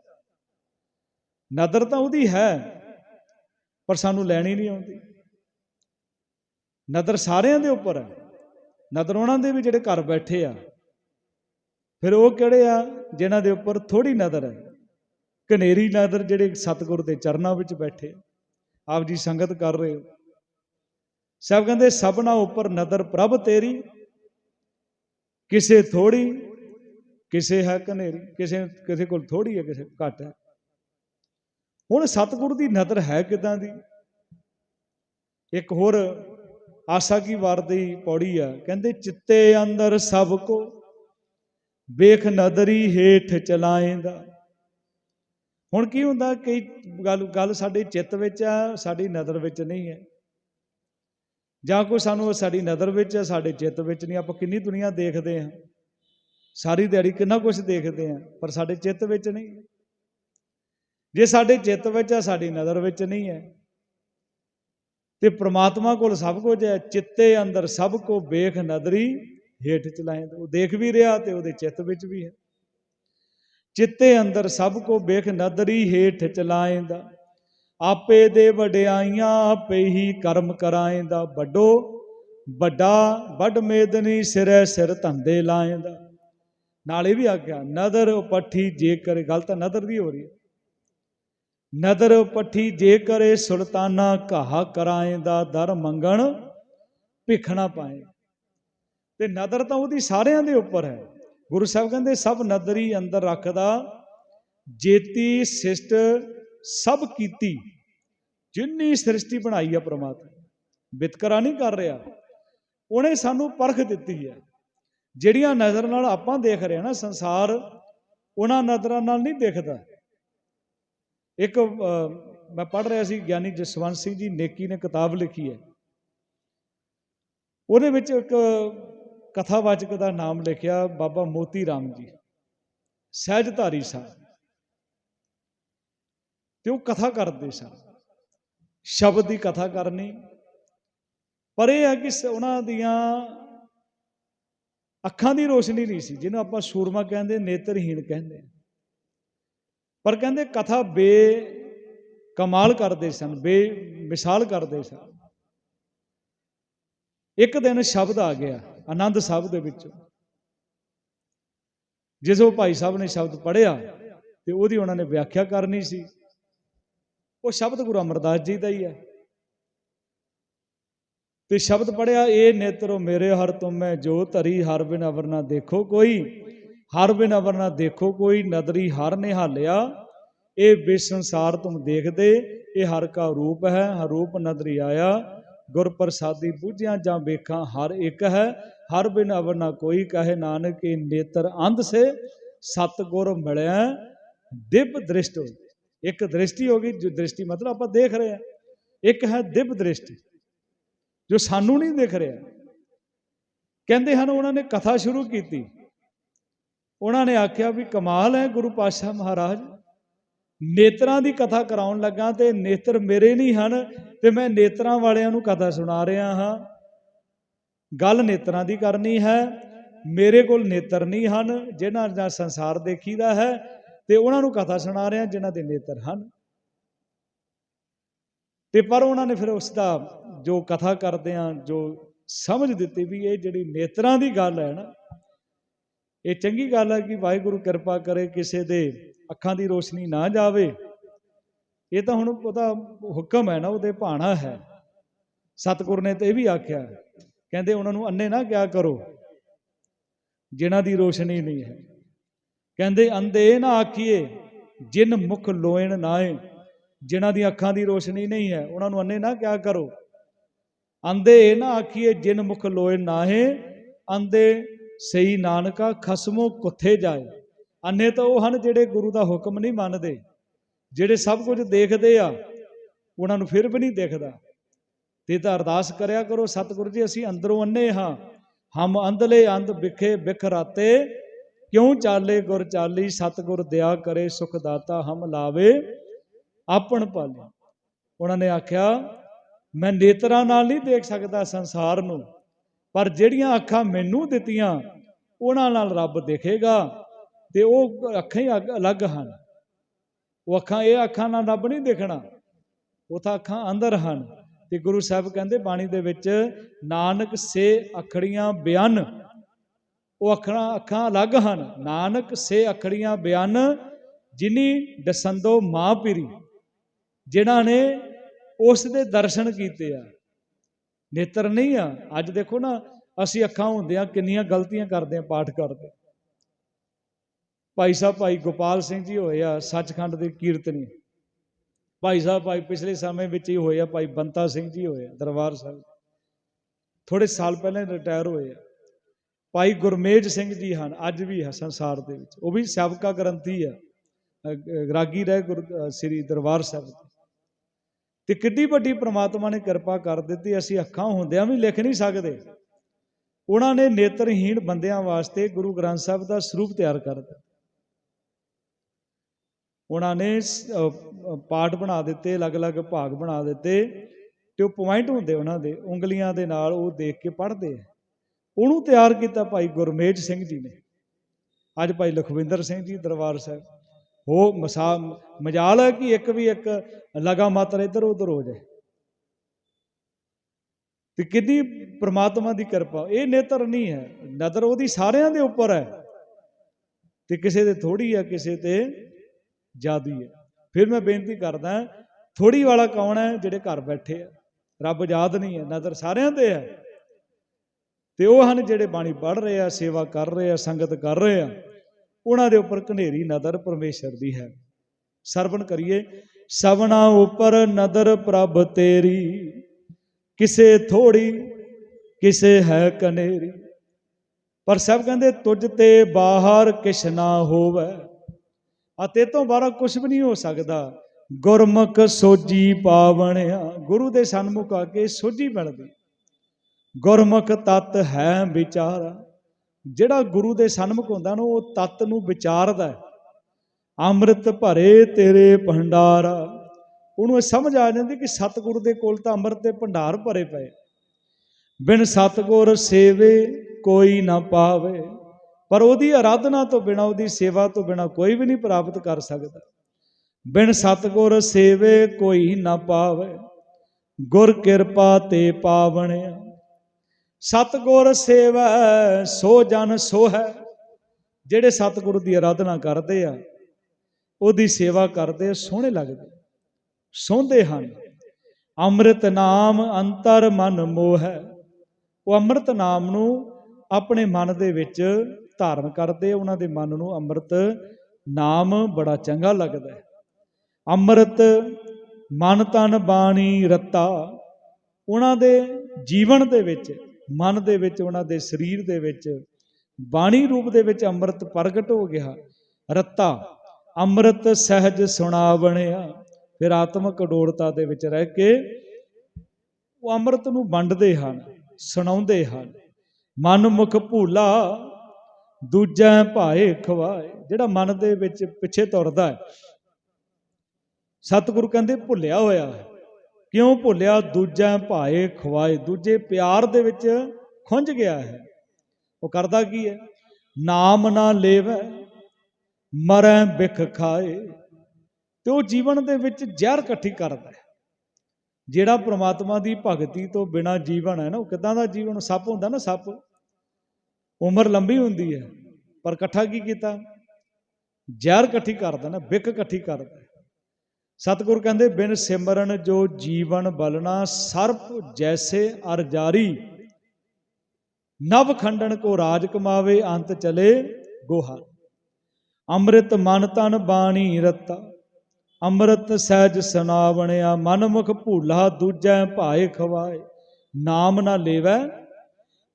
ਨਦਰ ਤਾਂ ਉਹਦੀ ਹੈ, ਪਰ ਸਾਨੂੰ ਲੈਣੀ ਨਹੀਂ ਆਉਂਦੀ। ਨਦਰ ਸਾਰਿਆਂ ਦੇ ਉੱਪਰ ਹੈ। ਨਦਰ ਉਹਨਾਂ ਦੇ ਵੀ ਜਿਹੜੇ ਘਰ ਬੈਠੇ ਆ। ਫਿਰ ਉਹ ਕਿਹੜੇ ਆ? ਜਿਨ੍ਹਾਂ ਦੇ ਉੱਪਰ ਥੋੜੀ ਨਜ਼ਰ ਹੈ। ਕਨੇਰੀ ਨਜ਼ਰ ਜਿਹੜੇ ਸਤਿਗੁਰ ਦੇ ਚਰਨਾਂ ਵਿੱਚ ਬੈਠੇ। ਆਪ ਜੀ ਸੰਗਤ ਕਰ ਰਹੇ ਹੋ। ਸਭ ਕਹਿੰਦੇ, ਸਭਨਾ ਉੱਪਰ ਨਜ਼ਰ ਪ੍ਰਭ ਤੇਰੀ, ਕਿਸੇ ਥੋੜੀ ਕਿਸੇ ਹੈ ਕਨੇਰੀ ਕਿਸੇ ਕਿਸੇ ਕੋਲ ਥੋੜੀ ਹੈ, ਕਿਸੇ ਘੱਟ ਹੈ। ਹੁਣ ਸਤਿਗੁਰ ਦੀ ਨਜ਼ਰ ਹੈ ਕਿਦਾਂ ਦੀ? ਇੱਕ ਹੋਰ ਆਸਾ ਕੀ ਵਾਰ ਦੀ ਪੌੜੀ ਆ। ਕਹਿੰਦੇ, ਚਿੱਤੇ ਅੰਦਰ ਸਭ ਕੋ ਵੇਖ ਨਦਰੀ ਹੇਠ ਚਲਾਏਂਦਾ। ਹੁਣ ਕੀ ਹੁੰਦਾ, ਕਈ ਗੱਲ ਗੱਲ ਸਾਡੇ ਚਿੱਤ ਵਿੱਚ ਆ, ਸਾਡੀ ਨਜ਼ਰ ਵਿੱਚ ਨਹੀਂ ਹੈ। ਜਾਂ ਕੋਈ ਸਾਨੂੰ ਸਾਡੀ ਨਜ਼ਰ ਵਿੱਚ ਹੈ ਸਾਡੇ ਚਿੱਤ ਵਿੱਚ ਨਹੀਂ, ਆਪਾਂ ਕਿੰਨੀ ਦੁਨੀਆ ਦੇਖਦੇ ਹਾਂ। ਸਾਰੀ ਦਿਹਾੜੀ ਕਿੰਨਾ ਕੁਝ ਦੇਖਦੇ ਹਾਂ, ਪਰ ਸਾਡੇ ਚਿੱਤ ਵਿੱਚ ਨਹੀਂ। ਜੇ ਸਾਡੇ ਚਿੱਤ ਵਿੱਚ ਹੈ ਸਾਡੀ ਨਜ਼ਰ ਵਿੱਚ ਨਹੀਂ ਹੈ। ਤੇ ਪ੍ਰਮਾਤਮਾ ਕੋਲ ਸਭ ਕੁਝ ਹੈ, ਚਿੱਤੇ ਅੰਦਰ ਸਭ ਕੋ ਵੇਖ ਨਦਰੀ ਹੇਠ ਚਲਾਏ ਉਹ ਦੇਖ ਵੀ ਰਿਹਾ ਤੇ ਉਹਦੇ ਚਿੱਤ ਵਿੱਚ ਵੀ ਹੈ। ਚਿੱਤੇ ਅੰਦਰ ਸਭ ਕੋ ਵੇਖ ਨਦਰੀ ਹੇਠ ਚਲਾਏਂਦਾ ਆਪੇ ਦੇ ਵਡਿਆਈਆਂ ਆਪੇ ਹੀ ਕਰਮ ਕਰਾਏਂਦਾ ਵੱਡੋ, ਵੱਡਾ, ਵੱਡ ਮੇਦਨੀ ਸਿਰੈ ਸਿਰ ਧੰਦੇ ਲਾਏਂਦਾ ਨਾਲ ਇਹ ਵੀ ਆਖਿਆ, ਨਦਰ ਪੱਠੀ ਜੇ ਕਰੇ ਗਲਤ ਨਦਰ ਦੀ ਹੋ ਰਹੀ ਹੈ। ਨਦਰ ਪੱਠੀ ਜੇ ਕਰੇ ਸੁਲਤਾਨਾ ਕਹਾ ਕਰਾਏਂਦਾ ਦਰ ਮੰਗਣ ਭਿਖਣਾ ਪਾਏ। ਤੇ ਨਦਰ ਤਾਂ ਉਹਦੀ ਸਾਰਿਆਂ ਦੇ ਉੱਪਰ ਹੈ। ਗੁਰੂ ਸਾਹਿਬ ਕਹਿੰਦੇ, ਸਭ ਨਦਰੀ ਅੰਦਰ ਰੱਖਦਾ, ਜੇਤੀ ਸਿਸ਼ਟ ਸਭ ਕੀਤੀ, ਜਿੰਨੀ ਸ੍ਰਿਸ਼ਟੀ ਬਣਾਈ ਆ ਪ੍ਰਮਾਤਮਾ, ਵਿਤਕਰਾ ਨਹੀਂ ਕਰ ਰਿਹਾ। ਉਹਨੇ ਸਾਨੂੰ ਪਰਖ ਦਿੱਤੀ ਹੈ। ਜਿਹੜੀਆਂ ਨਜ਼ਰ ਨਾਲ ਆਪਾਂ ਦੇਖ ਰਹੇ ਹਾਂ ਨਾ ਸੰਸਾਰ, ਉਹਨਾਂ ਨਜ਼ਰਾਂ ਨਾਲ ਨਹੀਂ ਦੇਖਦਾ। ਇੱਕ ਮੈਂ ਪੜ੍ਹ ਰਿਹਾ ਸੀ ਗਿਆਨੀ ਜਸਵੰਤ ਸਿੰਘ ਜੀ, ਨੇਕੀ ਨੇ ਕਿਤਾਬ ਲਿਖੀ ਹੈ। ਉਹਦੇ ਵਿੱਚ ਇੱਕ ਕਥਾਵਾਚਕ ਦਾ ਨਾਮ ਲਿਖਿਆ ਬਾਬਾ ਮੋਤੀ ਰਾਮ ਜੀ। ਸਹਿਜਧਾਰੀ ਸਾਹਿਬ ਤੇ ਉਹ ਕਥਾ ਕਰਦੇ ਸਨ। ਸ਼ਬਦ ਦੀ ਕਥਾ ਕਰਨੀ। ਪਰ ਇਹ ਹੈ ਕਿ ਉਹਨਾਂ ਦੀਆਂ ਅੱਖਾਂ ਦੀ ਰੋਸ਼ਨੀ ਨਹੀਂ ਸੀ, ਜਿਹਨੂੰ ਆਪਾਂ ਸੂਰਮਾ ਕਹਿੰਦੇ, ਨੇਤਰਹੀਣ ਕਹਿੰਦੇ। ਪਰ ਕਹਿੰਦੇ ਕਥਾ ਬੇ ਕਮਾਲ ਕਰਦੇ ਸਨ, ਬੇ ਮਿਸਾਲ ਕਰਦੇ ਸਨ। ਇੱਕ ਦਿਨ ਸ਼ਬਦ ਆ ਗਿਆ। ਆਨੰਦ ਸਾਹਿਬ ਦੇ ਵਿੱਚ। ਜਿਸ ਉਹ ਭਾਈ ਸਾਹਿਬ ਨੇ ਸ਼ਬਦ ਪੜਿਆ ਤੇ ਉਹਦੀ ਉਹਨਾਂ ਨੇ ਵਿਆਖਿਆ ਕਰਨੀ ਸੀ। ਉਹ ਸ਼ਬਦ ਗੁਰੂ ਅਮਰਦਾਸ ਜੀ ਦਾ ਹੀ ਹੈ। ਤੇ ਸ਼ਬਦ ਪੜਿਆ ਇਹ ਨੇਤਰੋ ਮੇਰੇ ਹਰ ਤੁਮੈ ਜੋ ਧਰੀ ਹਰ ਬਿਨ ਅਵਰ ਨਾ ਦੇਖੋ ਕੋਈ, ਹਰ ਬਿਨ ਅਵਰ ਨਾ ਦੇਖੋ ਕੋਈ, ਨਦਰੀ ਹਰ ਨਿਹਾਲਿਆ, ਇਹ ਬੇਸੰਸਾਰ ਤੁਮ ਦੇਖਦੇ, ਇਹ ਹਰ ਕਾ ਰੂਪ ਹੈ, ਹਰ ਰੂਪ ਨਦਰੀ ਆਇਆ ਗੁਰ ਪ੍ਰਸਾਦੀ ਬੁਝਿਆ ਜਾਂ ਵੇਖਾਂ, ਹਰ ਇੱਕ ਹੈ, ਹਰ ਬਿਨ ਅਵਰ ਨਾ ਕੋਈ ਕਹੇ। ਨਾਨਕ, ਇਹ ਨੇਤਰ ਅੰਧ ਸੇ, ਸਤਗੁਰ ਮਿਲਿਆ, ਦਿਵ ਦ੍ਰਿਸ਼ਟ ਹੋਈ। ਇੱਕ ਦ੍ਰਿਸ਼ਟੀ ਹੋ ਗਈ, ਜੋ ਦ੍ਰਿਸ਼ਟੀ ਮਤਲਬ ਆਪਾਂ ਦੇਖ ਰਹੇ ਹਾਂ। ਇੱਕ ਹੈ ਦਿਵ ਦ੍ਰਿਸ਼ਟੀ, ਜੋ ਸਾਨੂੰ ਨਹੀਂ ਦਿਖ ਰਿਹਾ। ਕਹਿੰਦੇ ਹਨ, ਉਹਨਾਂ ਨੇ ਕਥਾ ਸ਼ੁਰੂ ਕੀਤੀ। ਉਹਨਾਂ ਨੇ ਆਖਿਆ ਵੀ ਕਮਾਲ ਹੈ ਗੁਰੂ ਪਾਤਸ਼ਾਹ ਮਹਾਰਾਜ। ਨੇਤਰਾਂ ਦੀ ਕਥਾ ਕਰਾਉਣ ਲੱਗਾ ਤੇ ਨੇਤਰ ਮੇਰੇ ਨਹੀਂ ਹਨ ਤੇ ਮੈਂ ਨੇਤਰਾਂ ਵਾਲਿਆਂ ਨੂੰ ਕਥਾ ਸੁਣਾ ਰਿਹਾ ਹਾਂ। ਗੱਲ ਨੇਤਰਾਂ ਦੀ ਕਰਨੀ ਹੈ, ਮੇਰੇ ਕੋਲ ਨੇਤਰ ਨਹੀਂ ਹਨ, ਜਿਨ੍ਹਾਂ ਦਾ ਸੰਸਾਰ ਦੇਖੀਦਾ ਹੈ ਤੇ ਉਹਨਾਂ ਨੂੰ ਕਥਾ ਸੁਣਾ ਰਿਹਾ, ਜਿਨ੍ਹਾਂ ਦੇ ਨੇਤਰ ਹਨ। ਤੇ ਪਰ ਉਹਨਾਂ ਨੇ ਫਿਰ ਉਸ ਦਾ ਜੋ ਕਥਾ ਕਰਦੇ ਆ ਜੋ ਸਮਝ ਦਿੱਤੀ ਵੀ ਇਹ ਜਿਹੜੀ ਨੇਤਰਾਂ ਦੀ ਗੱਲ ਹੈ ਨਾ, ਇਹ ਚੰਗੀ ਗੱਲ ਹੈ ਕਿ ਵਾਹਿਗੁਰੂ ਕਿਰਪਾ ਕਰੇ, ਕਿਸੇ ਦੇ ਅੱਖਾਂ ਦੀ ਰੋਸ਼ਨੀ ਨਾ ਜਾਵੇ। ਇਹ ਤਾਂ ਹੁਣ ਉਹਦਾ ਹੁਕਮ ਹੈ ਨਾ, ਉਹਦੇ ਭਾਣਾ ਹੈ। ਸਤਿਗੁਰ ਨੇ ਤਾਂ ਇਹ ਵੀ ਆਖਿਆ। ਕਹਿੰਦੇ ਉਹਨਾਂ ਨੂੰ ਅੰਨੇ ਨਾ ਕਿਆ ਕਰੋ, ਜਿਨ੍ਹਾਂ ਦੀ ਰੋਸ਼ਨੀ ਨਹੀਂ ਹੈ। ਕਹਿੰਦੇ, ਅੰਧੇ ਨਾ ਆਖੀਏ, ਜਿਨ ਮੁਖ ਲੋਇਣ ਨਾਏ, ਜਿਨ੍ਹਾਂ ਦੀਆਂ ਅੱਖਾਂ ਦੀ ਰੋਸ਼ਨੀ ਨਹੀਂ ਹੈ, ਉਹਨਾਂ ਨੂੰ ਅੰਨੇ ਨਾ ਕਿਆ ਕਰੋ। ਅੰਧੇ ਇਹ ਨਾ ਆਖੀਏ, ਜਿਨ ਮੁਖ ਲੋਇਣ ਨਾਏ ਅੰਧੇ ਸਹੀ ਨਾਨਕਾ ਖਸਮੋ ਕੁੱਥੇ ਜਾਏ। ਅੰਨੇ ਤਾਂ ਉਹ ਹਨ ਜਿਹੜੇ ਗੁਰੂ ਦਾ ਹੁਕਮ ਨਹੀਂ ਮੰਨਦੇ। ਜਿਹੜੇ ਸਭ ਕੁਝ ਦੇਖਦੇ ਆ, ਉਹਨਾਂ ਨੂੰ ਫਿਰ ਵੀ ਨਹੀਂ ਦਿਖਦਾ। ਤੇ ਤਾਂ ਅਰਦਾਸ ਕਰਿਆ ਕਰੋ, ਸਤਿਗੁਰੂ ਜੀ, ਅਸੀਂ ਅੰਦਰੋਂ ਅੰਨੇ ਹਾਂ। ਹਮ ਅੰਧਲੇ ਅੰਧ ਵਿਖੇ ਬਿਖਰਾਤੇ ਕਿਉਂ ਚਾਲੇ ਗੁਰ ਚਾਲੀ, ਸਤਿਗੁਰ ਦਇਆ ਕਰੇ ਸੁਖ ਦਾਤਾ ਹਮ ਲਾਵੇ, ਆਪਣ ਪਾਲੇ। ਉਹਨਾਂ ਨੇ ਆਖਿਆ, ਮੈਂ ਨੇਤਰਾਂ ਨਾਲ ਨਹੀਂ ਦੇਖ ਸਕਦਾ ਸੰਸਾਰ ਨੂੰ, ਪਰ ਜਿਹੜੀਆਂ ਅੱਖਾਂ ਮੈਨੂੰ ਦਿੱਤੀਆਂ, ਉਹਨਾਂ ਨਾਲ ਰੱਬ ਦੇਖੇਗਾ, ਤੇ ਉਹ ਅੱਖਾਂ ਹੀ ਅਗ- ਅਲੱਗ ਹਨ। ਉਹ ਅੱਖਾਂ, ਇਹ ਅੱਖਾਂ ਨਾਲ ਰੱਬ ਨਹੀਂ ਦੇਖਣਾ। ਉਹ ਤਾਂ ਅੱਖਾਂ ਅੰਦਰ ਹਨ। ਤੇ ਗੁਰੂ ਸਾਹਿਬ ਕਹਿੰਦੇ, ਬਾਣੀ ਦੇ ਵਿੱਚ ਨਾਨਕ ਸੇ ਅਖੜੀਆਂ ਬਿਆਨ। ਉਹ ਅੱਖਾਂ ਅੱਖਾਂ ਅਲੱਗ ਹਨ। ਨਾਨਕ ਸੇ ਅਖੜੀਆਂ ਬਿਆਨ, ਜਿਨੀ ਦਸੰਦੋ ਮਾਂ ਪੀਰੀ। ਜਿਨ੍ਹਾਂ ਨੇ ਉਸ ਦੇ ਦਰਸ਼ਨ ਕੀਤੇ ਆ। ਨੇਤਰ ਨਹੀਂ ਆ। ਅੱਜ ਦੇਖੋ ਨਾ, ਅਸੀਂ ਅੱਖਾਂ ਹੁੰਦਿਆਂ ਕਿੰਨੀਆਂ ਗਲਤੀਆਂ ਕਰਦੇ ਆ, ਪਾਠ ਕਰਦੇ ਭਾਈ ਸਾਹਿਬ, ਭਾਈ ਗੋਪਾਲ ਸਿੰਘ ਜੀ ਹੋਏ ਆ ਸੱਚਖੰਡ ਦੇ ਕੀਰਤਨੀ। ਭਾਈ ਸਾਹਿਬ, ਭਾਈ ਪਿਛਲੇ ਸਮੇਂ ਵਿੱਚ ਹੀ ਹੋਏ ਆ ਭਾਈ ਬੰਤਾ ਸਿੰਘ ਜੀ ਹੋਏ ਆ, ਦਰਬਾਰ ਸਾਹਿਬ। ਥੋੜੇ ਸਾਲ ਪਹਿਲਾਂ ਰਿਟਾਇਰ ਹੋਏ ਆ। ਭਾਈ ਗੁਰਮੇਜ ਸਿੰਘ ਜੀ ਹਨ, ਅੱਜ ਵੀ ਹੈ ਸੰਸਾਰ ਦੇ ਵਿੱਚ। ਉਹ ਵੀ ਸਾਬਕਾ ਗ੍ਰੰਥੀ ਆ। ਰਾਗੀ ਰਹੇ ਗੁਰ ਸ੍ਰੀ ਦਰਬਾਰ ਸਾਹਿਬ ਤੇ ਕਿੱਡੀ ਵੱਡੀ ਪ੍ਰਮਾਤਮਾ ਨੇ ਕਿਰਪਾ ਕਰ ਦਿੱਤੀ, ਅਸੀਂ ਅੱਖਾਂ ਹੁੰਦਿਆਂ ਵੀ ਲਿਖ ਨਹੀਂ ਸਕਦੇ। ਉਹਨਾਂ ਨੇ ਨੇਤਰਹੀਣ ਬੰਦਿਆਂ ਵਾਸਤੇ ਗੁਰੂ ਗ੍ਰੰਥ ਸਾਹਿਬ ਦਾ ਸਰੂਪ ਤਿਆਰ ਕਰ ਦਿੱਤਾ। ਉਹਨਾਂ ਨੇ ਸ- ਪਾਠ ਬਣਾ ਦਿੱਤੇ, ਅਲੱਗ-ਅਲੱਗ ਭਾਗ ਬਣਾ ਦਿੱਤੇ ਤੇ ਉਹ ਪੁਆਇੰਟ ਹੁੰਦੇ ਉਹਨਾਂ ਦੇ, ਉਂਗਲੀਆਂ ਦੇ ਨਾਲ ਉਹ ਦੇਖ ਕੇ ਪੜ੍ਹਦੇ ਆ। ਉਹਨੂੰ ਤਿਆਰ ਕੀਤਾ ਭਾਈ ਗੁਰਮੇਜ ਸਿੰਘ ਜੀ ਨੇ। ਅੱਜ ਭਾਈ ਲਖਵਿੰਦਰ ਸਿੰਘ ਜੀ ਦਰਬਾਰ ਸਾਹਿਬ। ਉਹ ਮਸਾ, ਮਜਾਲ ਹੈ ਕਿ ਇੱਕ ਵੀ ਇੱਕ ਲਗਾ ਮਾਤਰ ਇੱਧਰ ਉੱਧਰ ਹੋ ਜਾਏ। ਤੇ ਕਿੰਨੀ ਪ੍ਰਮਾਤਮਾ ਦੀ ਕਿਰਪਾ। ਇਹ ਨੇਤਰ ਨਹੀਂ ਹੈ। ਨਜ਼ਰ ਉਹਦੀ ਸਾਰਿਆਂ ਦੇ ਉੱਪਰ ਹੈ। ਤੇ ਕਿਸੇ ਦੇ ਥੋੜੀ ਹੈ, ਕਿਸੇ ਤੇ ਜ਼ਿਆਦੀ ਹੈ ਫਿਰ ਮੈਂ ਬੇਨਤੀ ਕਰਦਾ ਥੋੜੀ ਵਾਲਾ ਕੌਣ ਹੈ ਜਿਹੜੇ ਘਰ ਬੈਠੇ ਆ? ਰੱਬ ਯਾਦ ਨਹੀਂ ਹੈ, ਨਜ਼ਰ ਸਾਰਿਆਂ ਤੇ ਹੈ। ਤੇ ਉਹ ਹਨ ਜਿਹੜੇ ਬਾਣੀ ਪੜ੍ਹ ਰਹੇ ਆ, ਸੇਵਾ ਕਰ ਰਹੇ ਆ, ਸੰਗਤ ਕਰ ਰਹੇ ਆ। ਉਹਨਾਂ ਦੇ ਉੱਪਰ ਘਨੇਰੀ ਨਜ਼ਰ ਪਰਮੇਸ਼ਰ ਦੀ ਹੈ। ਸਰਵਣ ਕਰੀਏ, ਸਵਣਾ ਉੱਪਰ ਨਦਰ ਪ੍ਰਭ ਤੇਰੀ। ਕਿਸੇ ਥੋੜੀ ਕਿਸੇ ਹੈ ਕਨੇਰੀ। ਪਰ ਸਭ ਕਹਿੰਦੇ, ਤੁਝ ਤੇ ਬਾਹਰ ਕਿਛ ਨਾ ਹੋਵੇ। ਅਤੇ ਤੋਂ ਬਾਹਰ ਕੁਝ ਵੀ ਨਹੀਂ ਹੋ ਸਕਦਾ। ਗੁਰਮੁਖ ਸੋਜੀ ਪਾਵਣਿਆ ਗੁਰੂ ਦੇ ਸਨਮੁਖ ਆ ਕੇ ਸੋਝੀ ਮਿਲਦੀ। ਗੁਰਮੁਖ ਤਤ ਹੈ ਵਿਚਾਰ। ਜਿਹੜਾ ਗੁਰੂ ਦੇ ਸਨਮੁਖ ਹੁੰਦਾ ਨਾ, ਉਹ ਤਤ ਨੂੰ ਵਿਚਾਰਦਾ ਹੈ। ਅੰਮ੍ਰਿਤ ਭਰੇ ਤੇਰੇ ਭੰਡਾਰਾ ਉਹਨੂੰ ਇਹ ਸਮਝ ਆ ਜਾਂਦੀ ਕਿ ਸਤਿਗੁਰੂ ਦੇ ਕੋਲ ਤਾਂ ਅੰਮ੍ਰਿਤ ਦੇ ਭੰਡਾਰ ਭਰੇ ਪਏ। ਬਿਨ ਸਤਿਗੁਰ ਸੇਵੇ ਕੋਈ ਨਾ ਪਾਵੇ। ਪਰ ਉਹਦੀ ਆਰਾਧਨਾ ਤੋਂ ਬਿਨਾ, ਉਹਦੀ ਸੇਵਾ ਤੋਂ ਬਿਨਾ ਕੋਈ ਵੀ ਨਹੀਂ ਪ੍ਰਾਪਤ ਕਰ ਸਕਦਾ। ਬਿਨ ਸਤਿਗੁਰ ਸੇਵੇ ਕੋਈ ਨਾ ਪਾਵੇ, ਗੁਰ ਕਿਰਪਾ ਤੇ ਪਾਵਣਿਆ ਸਤਿਗੁਰ ਸੇਵਾ, ਸੋ ਜਨ ਸੋ ਹੈ ਜਿਹੜੇ ਸਤਿਗੁਰੂ ਦੀ ਆਰਾਧਨਾ ਕਰਦੇ ਆ, ਉਹਦੀ ਸੇਵਾ ਕਰਦੇ ਆ, ਸੋਹਣੇ ਲੱਗਦੇ, ਸੋਹਦੇ ਹਨ। ਅੰਮ੍ਰਿਤ ਨਾਮ ਅੰਤਰ ਮਨ ਮੋਹ। ਹੈ ਉਹ ਅੰਮ੍ਰਿਤ ਨਾਮ ਨੂੰ ਆਪਣੇ ਮਨ ਦੇ ਵਿੱਚ ਧਾਰਨ ਕਰਦੇ, ਉਹਨਾਂ ਦੇ ਮਨ ਨੂੰ ਅੰਮ੍ਰਿਤ ਨਾਮ ਬੜਾ ਚੰਗਾ ਲੱਗਦਾ ਹੈ। ਅੰਮ੍ਰਿਤ ਮਨ ਤਨ ਬਾਣੀ ਰਤਾ, ਉਹਨਾਂ ਦੇ ਜੀਵਨ ਦੇ ਵਿੱਚ, ਮਨ ਦੇ ਵਿੱਚ, ਉਹਨਾਂ ਦੇ ਸਰੀਰ ਦੇ ਵਿੱਚ, ਬਾਣੀ ਰੂਪ ਦੇ ਵਿੱਚ ਅੰਮ੍ਰਿਤ ਪ੍ਰਗਟ ਹੋ ਗਿਆ। ਰਤਾ, ਅੰਮ੍ਰਿਤ ਸਹਿਜ ਸੁਣਾਵਣਿਆ, ਫਿਰ ਆਤਮਿਕ ਅਡੋਲਤਾ ਦੇ ਵਿੱਚ ਰਹਿ ਕੇ ਉਹ ਅੰਮ੍ਰਿਤ ਨੂੰ ਵੰਡਦੇ ਹਨ, ਸੁਣਾਉਂਦੇ ਹਨ। ਮਨ ਮੁਖ ਭੂਲਾ ਦੂਜੈ ਭਾਏ ਖਵਾਏ, ਜਿਹੜਾ ਮਨ ਦੇ ਵਿੱਚ ਪਿੱਛੇ ਤੁਰਦਾ ਹੈ। ਸਤਿਗੁਰੂ ਕਹਿੰਦੇ ਭੁੱਲਿਆ ਹੋਇਆ ਹੈ। ਕਿਉਂ ਭੁੱਲਿਆ? ਦੂਜਾ ਭਾਏ ਖਵਾਏ, ਦੂਜੇ ਪਿਆਰ ਦੇ ਵਿੱਚ ਖੁੰਝ ਗਿਆ ਹੈ। ਉਹ ਕਰਦਾ ਕੀ ਹੈ? ਨਾਮ ਨਾ ਲੇਵੈ, ਮਰੈ ਬਿਖ ਖਾਏ। ਤੇ ਉਹ ਜੀਵਨ ਦੇ ਵਿੱਚ ਜ਼ਹਿਰ ਇਕੱਠੀ ਕਰਦਾ ਹੈ। ਜਿਹੜਾ ਪ੍ਰਮਾਤਮਾ ਦੀ ਭਗਤੀ ਤੋਂ ਬਿਨਾ ਜੀਵਨ ਹੈ ਨਾ, ਉਹ ਕਿਦਾਂ ਦਾ ਜੀਵਨ? ਸੱਪ ਹੁੰਦਾ ਨਾ ਸੱਪ। ਉਮਰ ਲੰਬੀ ਹੁੰਦੀ ਹੈ, ਪਰ ਇਕੱਠਾ ਕੀ ਕੀਤਾ? ਜ਼ਹਿਰ ਇਕੱਠੀ ਕਰਦਾ ਨਾ ਬਿਕ ਇਕੱਠੀ ਕਰਦਾ। ਸਤਿਗੁਰ ਕਹਿੰਦੇ, ਬਿਨ ਸਿਮਰਨ ਜੋ ਜੀਵਨ ਬਲਣਾ, ਸਰਪ ਜੈਸੇ ਅਰ ਜਾਰੀ। ਨਵ ਖੰਡਨ ਕੋ ਰਾਜ ਕਮਾਵੇ, ਅੰਤ ਚਲੇ ਗੋਹਾ। ਅੰਮ੍ਰਿਤ ਮਨ ਤਨ ਬਾਣੀ ਰਤਾ। ਅੰਮ੍ਰਿਤ ਸਹਿਜ ਸੁਨਾਵਣਿਆ, ਮਨ ਮੁਖ ਭੂਲਾ, ਦੂਜੈ ਭਾਏ ਖਵਾਏ। ਨਾਮ ਨਾ ਲੇਵੈ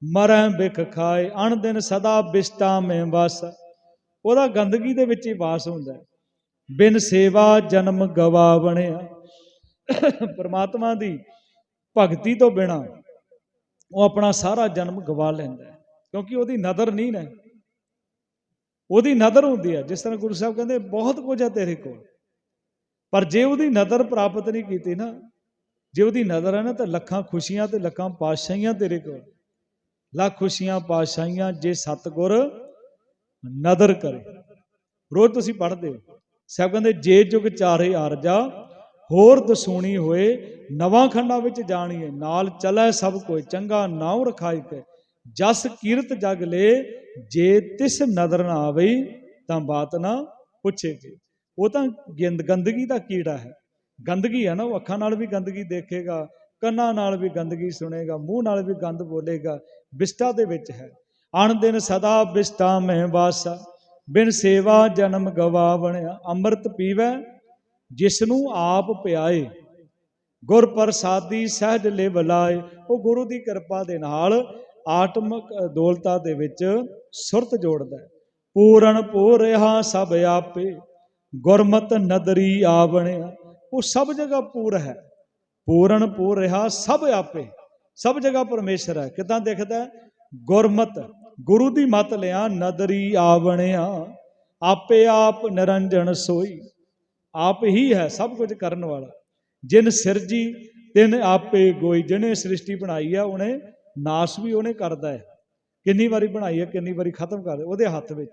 ਮਰੈ ਬਿਖ ਖਾਏ, ਅਣ ਦਿਨ ਸਦਾ ਬਿਸਟਾ ਮੈਂ ਵਸ। ਉਹਦਾ ਗੰਦਗੀ ਦੇ ਵਿੱਚ ਹੀ ਵਾਸ ਹੁੰਦਾ ਹੈ। ਬਿਨ ਸੇਵਾ ਜਨਮ ਗਵਾਵਣਿਆ ਪਰਮਾਤਮਾ ਦੀ ਭਗਤੀ ਤੋਂ ਬਿਨਾ ਉਹ ਆਪਣਾ ਸਾਰਾ ਜਨਮ ਗਵਾ ਲੈਂਦਾ ਕਿਉਂਕਿ ਉਹਦੀ ਨਦਰ ਨਹੀਂ ਨਾ। ਉਹਦੀ ਨਦਰ ਹੁੰਦੀ ਹੈ। ਜਿਸ ਤਰ੍ਹਾਂ ਗੁਰੂ ਸਾਹਿਬ ਕਹਿੰਦੇ, ਬਹੁਤ ਕੁਝ ਹੈ ਤੇਰੇ ਕੋਲ। ਪਰ ਜੇ ਉਹਦੀ ਨਜ਼ਰ ਪ੍ਰਾਪਤ ਨਹੀਂ ਕੀਤੀ ਨਾ, ਜੇ ਉਹਦੀ ਨਜ਼ਰ ਹੈ ਨਾ, ਤਾਂ ਲੱਖਾਂ ਖੁਸ਼ੀਆਂ ਤੇ ਲੱਖਾਂ ਪਾਤਸ਼ਾਹੀਆਂ ਤੇਰੇ ਕੋਲ। ਲੱਖ ਖੁਸ਼ੀਆਂ ਪਾਤਸ਼ਾਹੀਆਂ ਜੇ ਸਤਗੁਰ ਨਦਰ ਕਰੇ। ਰੋਜ਼ ਤੁਸੀਂ ਪੜ੍ਹਦੇ ਹੋ। ਸਾਹਿਬ ਕਹਿੰਦੇ ਜੇ ਜੁਗ ਚਾਰੇ ਆਰਜਾ, ਹੋਰ ਦਸੂਣੀ ਹੋਏ, ਨਵਾਂ ਖੰਡਾਂ ਵਿੱਚ ਜਾਣੀਏ, ਨਾਲ ਚਲੈ ਸਭ ਕੋਈ ਚੰਗਾ, ਨਾਉ ਰਖਾਈ ਕੇ। ਜਸ ਕੀਰਤ ਜਗ ਲੇ, ਜੇ ਤਿਸ ਨਦਰ ਨਾ ਆਵਈ, ਤਾਂ ਬਾਤ ਨਾ ਪੁੱਛੇਗੀ ਉਹ ਤਾਂ ਗਿੰਦ, ਗੰਦਗੀ ਦਾ ਕੀੜਾ ਹੈ। ਗੰਦਗੀ ਹੈ ਨਾ, ਉਹ ਅੱਖਾਂ ਨਾਲ ਵੀ ਗੰਦਗੀ ਦੇਖੇਗਾ, ਕੰਨਾਂ ਨਾਲ ਵੀ ਗੰਦਗੀ ਸੁਣੇਗਾ, ਮੂੰਹ ਨਾਲ ਵੀ ਗੰਦ ਬੋਲੇਗਾ। ਵਿਸਟਾ ਦੇ ਵਿੱਚ ਹੈ। ਅਣ ਦਿਨ ਸਦਾ ਵਿਸਟਾ ਮਹਿ ਵਾਸਾ, ਬਿਨ ਸੇਵਾ ਜਨਮ ਗਵਾ ਬਣਿਆ ਅੰਮ੍ਰਿਤ ਪੀਵੈ ਜਿਸ ਨੂੰ ਆਪ ਪਿਆਏ। ਗੁਰ ਪ੍ਰਸਾਦੀ ਸਹਿਜ ਲੈ ਬਲਾਏ ਉਹ ਗੁਰੂ ਦੀ ਕਿਰਪਾ ਦੇ ਨਾਲ ਆਤਮਿਕ ਦੌਲਤਾ ਦੇ ਵਿੱਚ ਸੁਰਤ ਜੋੜਦਾ ਪੂਰਨ ਪੋ ਰਹਾ ਸਭ ਆਪੇ, ਗੁਰਮਤ ਨਦਰੀ ਆ ਬਣਿਆ ਉਹ ਸਭ ਜਗ੍ਹਾ ਪੂਰ ਹੈ। ਪੂਰਨ ਪੂਰ ਰਹਾ ਸਭ ਆਪੇ। ਸਭ ਜਗ੍ਹਾ ਪਰਮੇਸ਼ਰ ਹੈ। ਕਿਦਾਂ ਦਿਖਦਾ ਗੁਰਮਤ, ਗੁਰੂ ਦੀ ਮਤ ਲਿਆ, ਨਦਰੀ ਆਵਣਿਆ, ਆਪੇ ਆਪ ਨਿਰੰਜਨ ਸੋਈ। ਆਪ ਹੀ ਹੈ ਸਭ ਕੁਝ ਕਰਨ ਵਾਲਾ। ਜਿਨ ਸਿਰਜੀ, ਤਿਨ ਆਪੇ ਗੋਈ। ਜਿਹਨੇ ਸ੍ਰਿਸ਼ਟੀ ਬਣਾਈ ਆ, ਉਹਨੇ ਨਾਸ਼ ਵੀ ਉਹਨੇ ਕਰਦਾ ਹੈ। ਕਿੰਨੀ ਵਾਰੀ ਬਣਾਈ ਹੈ ਕਿੰਨੀ ਵਾਰੀ ਖਤਮ ਕਰ, ਉਹਦੇ ਹੱਥ ਵਿੱਚ।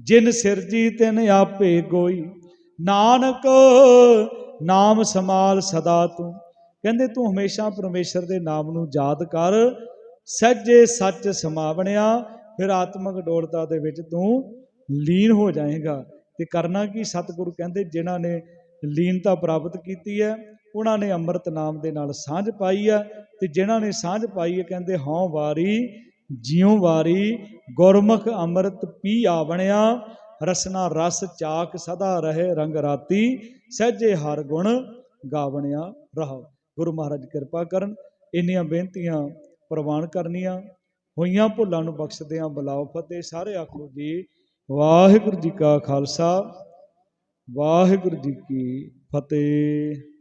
ਜਿਨ ਸਿਰਜੀ, ਤਿਨ ਆਪੇ ਗੋਈ। ਨਾਨਕ, ਨਾਮ ਸਮਾਲ ਸਦਾ ਤੂੰ। ਕਹਿੰਦੇ ਤੂੰ ਹਮੇਸ਼ਾ ਪਰਮੇਸ਼ਰ ਦੇ ਨਾਮ ਨੂੰ ਯਾਦ ਕਰ ਸੱਜੇ ਸੱਚ ਸਮਾਵਣਿਆ, ਫਿਰ ਆਤਮਿਕ ਡੋਲਤਾ ਦੇ ਵਿੱਚ ਤੂੰ ਲੀਨ ਹੋ ਜਾਏਗਾ। ਤੇ ਕਰਨਾ ਕੀ? ਸਤਿਗੁਰੂ ਕਹਿੰਦੇ ਜਿਨ੍ਹਾਂ ਨੇ ਲੀਨਤਾ ਪ੍ਰਾਪਤ ਕੀਤੀ ਹੈ, ਉਹਨਾਂ ਨੇ ਅੰਮ੍ਰਿਤ ਨਾਮ ਦੇ ਨਾਲ ਸਾਂਝ ਪਾਈ ਹੈ ਤੇ ਜਿਨ੍ਹਾਂ ਨੇ ਸਾਂਝ ਪਾਈ ਹੈ ਕਹਿੰਦੇ ਹਉ ਵਾਰੀ, ਜਿਉ ਵਾਰੀ, ਗੁਰਮੁਖ ਅੰਮ੍ਰਿਤ ਪੀ ਆਵਣਿਆ, ਰਸਨਾ ਰਸ ਚਾਕ ਸਦਾ ਰਹੇ ਰੰਗ ਰਾਤੀ ਸਹਿਜੇ ਹਰ ਗੁਣ ਗਾਵਣਿਆ ਰਹਾ ਗੁਰੂ ਮਹਾਰਾਜ ਕਿਰਪਾ ਕਰਨ, ਇੰਨੀਆਂ ਬੇਨਤੀਆਂ ਪ੍ਰਵਾਨ ਕਰਨੀਆਂ, ਹੋਈਆਂ ਭੁੱਲਾਂ ਨੂੰ ਬਖਸ਼ਦਿਆਂ ਬਲਾਓ ਫਤਿਹ, ਸਾਰੇ ਆਖੋ ਜੀ, ਵਾਹਿਗੁਰੂ ਜੀ ਕਾ ਖਾਲਸਾ, ਵਾਹਿਗੁਰੂ ਜੀ ਕੀ ਫਤਿਹ।